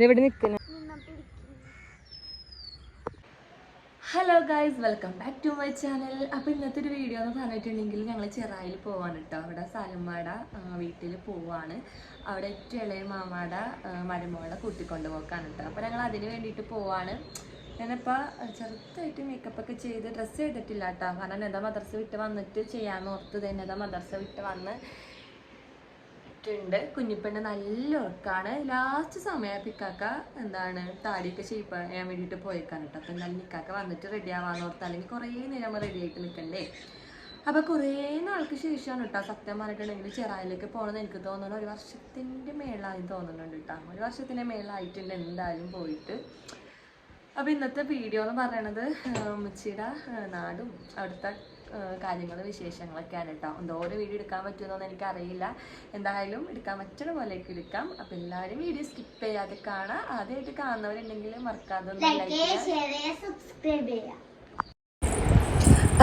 നിൽക്കുന്നു hello guys welcome back to my channel അപ്പോൾ ഇന്നത്തെ ഒരു വീഡിയോ എന്ന് പറഞ്ഞിട്ടുണ്ടെങ്കിൽ ഞങ്ങൾ ചെറായിൽ പോവാണ് കേട്ടോ അവിടെ സാലമ്മാട വീട്ടിൽ പോവാണ്. അവിടെ ഇളയ മാമാട മരുമോളെ കൂട്ടിക്കൊണ്ട് പോക്കാണ് കേട്ടോ അപ്പോൾ ഞങ്ങൾ അതിന് വേണ്ടിയിട്ട് പോവാണ്. ഞാനിപ്പോൾ ചെറുതായിട്ട് മേക്കപ്പ് ഒക്കെ ചെയ്ത് ഡ്രസ്സ് ചെയ്തിട്ടില്ല കേട്ടോ കാരണം എന്താ മദർസ വിട്ട് വന്നിട്ട് ചെയ്യാമെന്ന് ഓർത്ത് നെത മദർസ വിട്ട് വന്ന് ഉണ്ട് കുഞ്ഞിപ്പെണ്ണ് നല്ല ഉറക്കാണ്. ലാസ്റ്റ് സമയം പിക്കാക്ക എന്താണ് താടിയൊക്കെ ഷേപ്പ് ചെയ്യാൻ വേണ്ടിയിട്ട് പോയേക്കാണ് കേട്ടോ. അപ്പം എന്തായാലും നിക്കാക്ക വന്നിട്ട് റെഡി ആവാന്ന് ഓർത്ത് അല്ലെങ്കിൽ കുറേ നേരം റെഡി ആയിട്ട് നിൽക്കണ്ടേ അപ്പോൾ കുറേ നാൾക്ക് ശേഷമാണ് കേട്ടോ സത്യം പറഞ്ഞിട്ടുണ്ടെങ്കിൽ ചെറായിലേക്ക് പോകണമെന്ന് എനിക്ക് തോന്നുന്നു. ഒരു വർഷത്തിന്റെ മേളായി തോന്നുന്നുണ്ട് കേട്ടോ. ഒരു വർഷത്തിന്റെ മേളായിട്ടുണ്ട് എന്തായാലും പോയിട്ട്. അപ്പോൾ ഇന്നത്തെ വീഡിയോ എന്ന് പറയണത് മുച്ചിയുടെ നാടും അവിടുത്തെ കാര്യങ്ങൾ വിശേഷങ്ങളൊക്കെയാണ് കേട്ടോ എന്തോരം വീഡിയോ എടുക്കാൻ പറ്റുമെന്നൊന്നും എനിക്കറിയില്ല. എന്തായാലും എടുക്കാൻ പറ്റുന്ന പോലെയൊക്കെ എടുക്കാം. അപ്പം എല്ലാവരും വീഡിയോ സ്കിപ്പ് ചെയ്യാതെ കാണാം. ആദ്യമായിട്ട് കാണുന്നവരുണ്ടെങ്കിൽ മറക്കാതെ ഒന്ന് like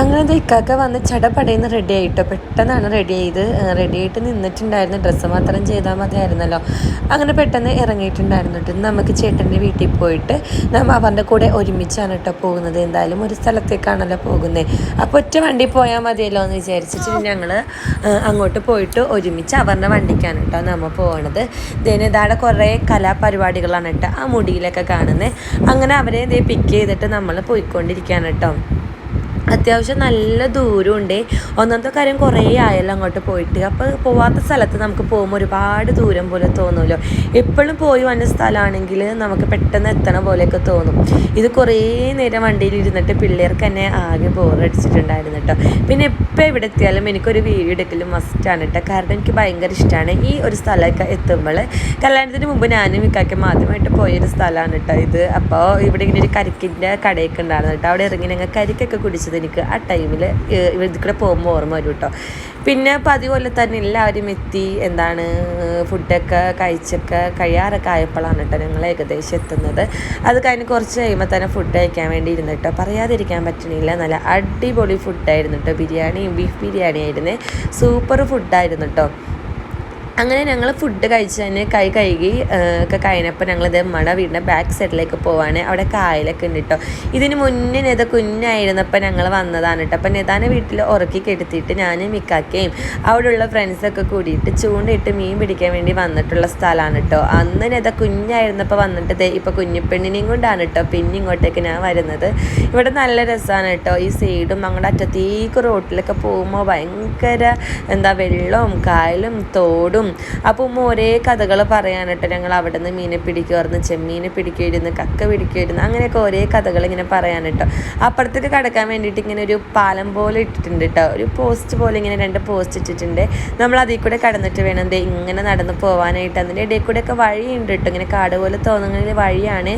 അങ്ങനെ ഇക്കാക്ക വന്ന് ചടപടയെന്ന് റെഡി ആയിട്ടോ. പെട്ടെന്നാണ് റെഡി ചെയ്ത് റെഡി ആയിട്ട് നിന്നിട്ടുണ്ടായിരുന്നു. ഡ്രസ്സ് മാത്രം ചെയ്താൽ മതിയായിരുന്നല്ലോ. അങ്ങനെ പെട്ടെന്ന് ഇറങ്ങിയിട്ടുണ്ടായിരുന്നു കേട്ടോ നമുക്ക് ചേട്ടന്റെ വീട്ടിൽ പോയിട്ട് നമ്മൾ അവന്റെ കൂടെ ഒരുമിച്ചാണ് കേട്ടോ പോകുന്നത്. എന്തായാലും ഒരു സ്ഥലത്തേക്കാണല്ലോ പോകുന്നത് അപ്പോൾ ഒറ്റ വണ്ടി പോയാൽ മതിയല്ലോ എന്ന് വിചാരിച്ചിട്ട് ഞങ്ങൾ അങ്ങോട്ട് പോയിട്ട് ഒരുമിച്ച് അവരുടെ വണ്ടിക്കാണ് കേട്ടോ നമ്മൾ പോകണത് ദൈനതാടെ കുറേ കലാപരിപാടികളാണ് കേട്ടോ ആ മുടിയിലൊക്കെ കാണുന്നത് അങ്ങനെ അവരെ ഇതേ പിക്ക് ചെയ്തിട്ട് നമ്മൾ പോയിക്കൊണ്ടിരിക്കുകയാണ് കേട്ടോ അത്യാവശ്യം നല്ല ദൂരമുണ്ട്. ഒന്നാമത്തെ കാര്യം കുറേ ആയല്ലോ അങ്ങോട്ട് പോയിട്ട്. അപ്പോൾ പോവാത്ത സ്ഥലത്ത് നമുക്ക് പോകുമ്പോൾ ഒരുപാട് ദൂരം പോലെ തോന്നുമല്ലോ എപ്പോഴും പോയി വന്ന സ്ഥലമാണെങ്കിൽ നമുക്ക് പെട്ടെന്ന് എത്തണ പോലെയൊക്കെ തോന്നും. ഇത് കുറേ നേരം വണ്ടിയിൽ ഇരുന്നിട്ട് പിള്ളേർക്ക് തന്നെ ആകെ ബോറടിച്ചിട്ടുണ്ടായിരുന്നു കേട്ടോ. പിന്നെ എപ്പോൾ എവിടെ എത്തിയാലും എനിക്കൊരു വീഡിയോ എടുക്കലും മസ്റ്റാണ് കേട്ടോ. കാരണം എനിക്ക് ഭയങ്കര ഇഷ്ടമാണ് ഈ ഒരു സ്ഥലമൊക്കെ എത്തുമ്പോൾ. കല്യാണത്തിന് മുമ്പ് ഞാനും ഇക്കാക്കും ആദ്യമായിട്ട് പോയൊരു സ്ഥലമാണ് കേട്ടോ ഇത്. അപ്പോൾ ഇവിടെ ഇങ്ങനെ ഒരു കരിക്കിന്റെ കടയൊക്കെ ഉണ്ടായിരുന്നു കേട്ടോ. അവിടെ ഇറങ്ങി ഞങ്ങൾ കരിക്കൊക്കെ കുടിച്ചത് എനിക്ക് ആ ടൈമിൽ ഇവിടെ പോകുമ്പോൾ ഓർമ്മ വരും കേട്ടോ പിന്നെ പതിവ് പോലെ തന്നെ എല്ലാവരും എത്തി എന്താണ് ഫുഡൊക്കെ കഴിച്ചൊക്കെ കഴിയാറൊക്കെ ആയപ്പോഴാണ് കേട്ടോ ഞങ്ങൾ ഏകദേശം എത്തുന്നത്. അത് കഴിഞ്ഞ് കുറച്ച് കഴിയുമ്പോൾ തന്നെ ഫുഡ് കഴിക്കാൻ വേണ്ടി ഇരുന്നിട്ടോ പറയാതിരിക്കാൻ പറ്റണില്ല നല്ല അടിപൊളി ഫുഡായിരുന്നു കേട്ടോ ബിരിയാണിയും ബീഫ് ബിരിയാണി ആയിരുന്നു സൂപ്പർ ഫുഡായിരുന്നു കേട്ടോ അങ്ങനെ ഞങ്ങൾ ഫുഡ് കഴിച്ചതിന് കൈ കഴുകി ഒക്കെ കഴിഞ്ഞപ്പോൾ ഞങ്ങളിത് മട വീടിന്റെ ബാക്ക് സൈഡിലേക്ക് പോവാണ്. അവിടെ കായലൊക്കെ ഉണ്ട് കേട്ടോ ഇതിന് മുന്നേ നെത കുഞ്ഞായിരുന്നപ്പോൾ ഞങ്ങൾ വന്നതാണ് കേട്ടോ അപ്പം നെതാനെ വീട്ടിൽ ഉറക്കി കെടുത്തിയിട്ട് ഞാൻ മിക്കാക്കയും അവിടെയുള്ള ഫ്രണ്ട്സൊക്കെ കൂടിയിട്ട് ചൂണ്ടയിട്ട് മീൻ പിടിക്കാൻ വേണ്ടി വന്നിട്ടുള്ള സ്ഥലമാണ് കേട്ടോ അന്ന് നെത കുഞ്ഞായിരുന്നപ്പോൾ വന്നിട്ട് ഇപ്പോൾ കുഞ്ഞിപ്പെണ്ണിനെയും കൊണ്ടാണ് കേട്ടോ പിന്നെ ഇങ്ങോട്ടേക്ക് ഞാൻ വരുന്നത്. ഇവിടെ നല്ല രസമാണ് കേട്ടോ ഈ സൈഡും അങ്ങോട്ട് അറ്റത്തേക്ക് റോട്ടിലൊക്കെ പോകുമ്പോൾ ഭയങ്കര എന്താ വെള്ളവും കായലും തോടും അപ്പോൾ ഉമ്മ ഒരേ കഥകൾ പറയാനിട്ട് ഞങ്ങൾ അവിടെ നിന്ന് മീനെ പിടിക്കുമായിരുന്നു ചെമ്മീനെ പിടിക്കുമായിരുന്നു കക്ക പിടിക്കുമായിരുന്നു അങ്ങനെയൊക്കെ ഒരേ കഥകൾ ഇങ്ങനെ പറയാനിട്ടോ. അപ്പുറത്തേക്ക് കടക്കാൻ വേണ്ടിയിട്ട് ഇങ്ങനെ ഒരു പാലം പോലെ ഇട്ടിട്ടുണ്ട് കേട്ടോ ഒരു പോസ്റ്റ് പോലെ ഇങ്ങനെ രണ്ട് പോസ്റ്റ് ഇട്ടിട്ടുണ്ട്. നമ്മൾ അതിൽ കൂടെ കടന്നിട്ട് വേണം ഇങ്ങനെ നടന്ന് പോകാനായിട്ട് അതിന്റെ ഇടയിൽ കൂടെയൊക്കെ വഴിയുണ്ട് കേട്ടോ ഇങ്ങനെ കാട് പോലെ തോന്നുന്ന വഴിയാണ്.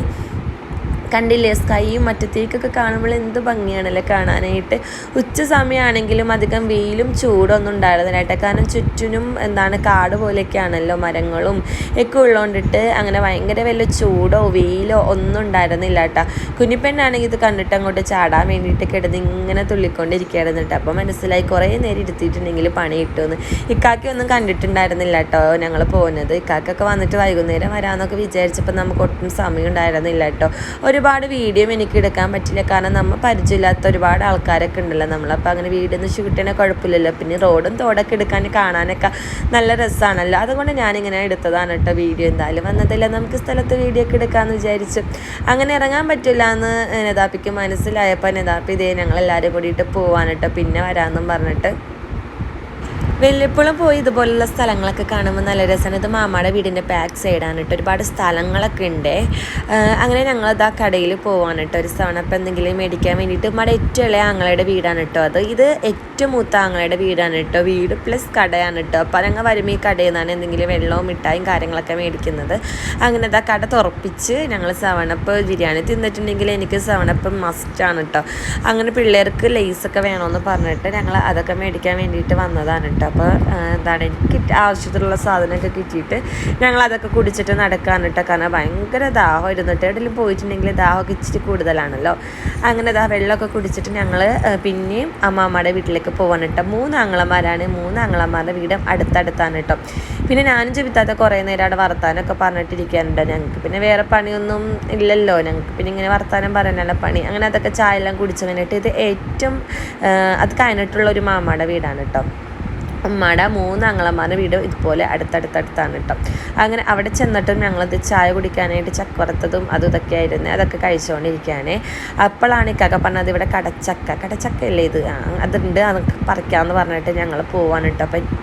കണ്ടില്ലേ സ്കൈയും മറ്റത്തേക്കൊക്കെ കാണുമ്പോൾ എന്ത് ഭംഗിയാണല്ലേ കാണാനായിട്ട്. ഉച്ച സമയമാണെങ്കിലും അധികം വെയിലും ചൂടൊന്നും ഉണ്ടായിരുന്നില്ല കേട്ടോ. കാരണം ചുറ്റിനും എന്താണ് കാട് പോലെയൊക്കെയാണല്ലോ മരങ്ങളും ഒക്കെ ഉള്ളതുകൊണ്ടിട്ട് അങ്ങനെ ഭയങ്കര വല്ല ചൂടോ വെയിലോ ഒന്നും ഉണ്ടായിരുന്നില്ല കേട്ടോ. കുഞ്ഞിപ്പെണ്ണാണെങ്കിൽ ഇത് കണ്ടിട്ട് അങ്ങോട്ട് ചാടാൻ വേണ്ടിയിട്ട് കിടന്ന് ഇങ്ങനെ തുള്ളിക്കൊണ്ടിരിക്കുകയായിരുന്നു കേട്ടോ. അപ്പോൾ മനസ്സിലായി കുറേ നേരം ഇരുത്തിയിട്ടുണ്ടെങ്കിൽ പണി കിട്ടുമെന്ന്. ഇക്കാക്കി ഒന്നും കണ്ടിട്ടുണ്ടായിരുന്നില്ല കേട്ടോ ഞങ്ങൾ പോകുന്നത്. ഇക്കാക്കൊക്കെ വന്നിട്ട് വൈകുന്നേരം വരാമെന്നൊക്കെ വിചാരിച്ചപ്പോൾ നമുക്ക് ഒട്ടും സമയം ഉണ്ടായിരുന്നില്ല കേട്ടോ. ഒരു ഒരുപാട് വീഡിയോ എനിക്ക് എടുക്കാൻ പറ്റില്ല. കാരണം നമ്മൾ പരിചയമില്ലാത്ത ഒരുപാട് ആൾക്കാരൊക്കെ ഉണ്ടല്ലോ നമ്മളപ്പോൾ അങ്ങനെ വീഡിയോ ഒന്നും ഷൂട്ട് കുഴപ്പമില്ലല്ലോ. പിന്നെ റോഡും തോടൊക്കെ എടുക്കാൻ കാണാനൊക്കെ നല്ല രസമാണല്ലോ അതുകൊണ്ട് ഞാനിങ്ങനെ എടുത്തതാണ് കേട്ടോ വീഡിയോ. എന്തായാലും വന്നതല്ല നമുക്ക് സ്ഥലത്ത് വീഡിയോ ഒക്കെ എടുക്കാമെന്ന് വിചാരിച്ചു. അങ്ങനെ ഇറങ്ങാൻ പറ്റില്ല എന്ന് നേതാപ്പിക്ക് മനസ്സിലായപ്പോൾ നേതാപ്പി ഇതേ ഞങ്ങളെല്ലാവരും കൂടിയിട്ട് പോവാൻ പിന്നെ വരാമെന്നും പറഞ്ഞിട്ട്. വെള്ളിപ്പുളം പോയി ഇതുപോലുള്ള സ്ഥലങ്ങളൊക്കെ കാണുമ്പോൾ നല്ല രസമാണ്. ഇത് മാമാടെ വീടിന്റെ ബാക്ക് സൈഡാണ് കേട്ടോ ഒരുപാട് സ്ഥലങ്ങളൊക്കെ ഉണ്ട് അങ്ങനെ ഞങ്ങൾ ആ കടയിൽ പോവാണ് കേട്ടോ ഒരു തവണ. അപ്പം എന്തെങ്കിലും മേടിക്കാൻ വേണ്ടിയിട്ട് നമ്മുടെ ഏറ്റവും ഇളയ ആങ്ങളുടെ വീടാണ് കേട്ടോ അത് ഇത് ഏറ്റവും മൂത്ത ആങ്ങളുടെ വീടാണ് കേട്ടോ വീട് പ്ലസ് കടയാണ് കേട്ടോ അപ്പോൾ ഞങ്ങൾ വരുമ്പോൾ ഈ കടയിൽ നിന്നാണ് എന്തെങ്കിലും വെള്ളവും മിഠായും കാര്യങ്ങളൊക്കെ മേടിക്കുന്നത്. അങ്ങനെ ഇതാ കട തുറപ്പിച്ച് ഞങ്ങൾ സവണപ്പ് ബിരിയാണി തിന്നിട്ടുണ്ടെങ്കിൽ എനിക്ക് സവണപ്പ് മസ്റ്റാണ് കേട്ടോ അങ്ങനെ പിള്ളേർക്ക് ലേസൊക്കെ വേണമെന്ന് പറഞ്ഞിട്ട് ഞങ്ങൾ അതൊക്കെ മേടിക്കാൻ വേണ്ടിയിട്ട് വന്നതാണ് കേട്ടോ അപ്പോൾ എന്താണ് എനിക്ക് ആവശ്യത്തിലുള്ള സാധനമൊക്കെ കിട്ടിയിട്ട് ഞങ്ങൾ അതൊക്കെ കുടിച്ചിട്ട് നടക്കാൻ കേട്ടോ. കാരണം ഭയങ്കര ദാഹം ഇരുന്നിട്ട് എവിടെയെങ്കിലും പോയിട്ടുണ്ടെങ്കിൽ ദാഹമൊക്കെ ഇച്ചിരി കൂടുതലാണല്ലോ. അങ്ങനെ ദാ വെള്ളമൊക്കെ കുടിച്ചിട്ട് ഞങ്ങൾ പിന്നെയും അമ്മാമ്മയുടെ വീട്ടിലേക്ക് പോകാൻ കേട്ടോ. മൂന്ന് ആങ്ങളമാരാണ്. മൂന്ന് ആങ്ങളമാരുടെ വീടും അടുത്തടുത്താണ് കേട്ടോ. പിന്നെ ഞാനും ജീവിത്താത്ത കുറേ നേരം അവിടെ വർത്താനമൊക്കെ പറഞ്ഞിട്ടിരിക്കാനുണ്ട്. ഞങ്ങൾക്ക് പിന്നെ വേറെ പണിയൊന്നും ഇല്ലല്ലോ. ഞങ്ങൾക്ക് പിന്നെ ഇങ്ങനെ വർത്താനം പറയാനുള്ള പണി. അങ്ങനെ അതൊക്കെ ചായ എല്ലാം കുടിച്ചു കഴിഞ്ഞിട്ട് ഇത് ഏറ്റവും അത് കഴിഞ്ഞിട്ടുള്ള ഒരു മാമ്മയുടെ വീടാണ് കേട്ടോ. ഉമ്മയുടെ മൂന്ന് അങ്ങളമാരുടെ വീട് ഇതുപോലെ അടുത്തടുത്തടുത്താണ് കേട്ടോ. അങ്ങനെ അവിടെ ചെന്നിട്ടും ഞങ്ങളത് ചായ കുടിക്കാനായിട്ട് ചക്കവറുത്തതും അതും ഇതൊക്കെ ആയിരുന്നു. അതൊക്കെ കഴിച്ചുകൊണ്ടിരിക്കുകയാണ് അപ്പോഴാണ് ഇക്കാക്ക പറഞ്ഞത് ഇവിടെ കടച്ചക്ക. കടച്ചക്ക അല്ലേ ഇത് അതുണ്ട്. അതൊക്കെ പറിക്കാമെന്ന് പറഞ്ഞിട്ട് ഞങ്ങൾ പോവാണ് കേട്ടോ. അപ്പം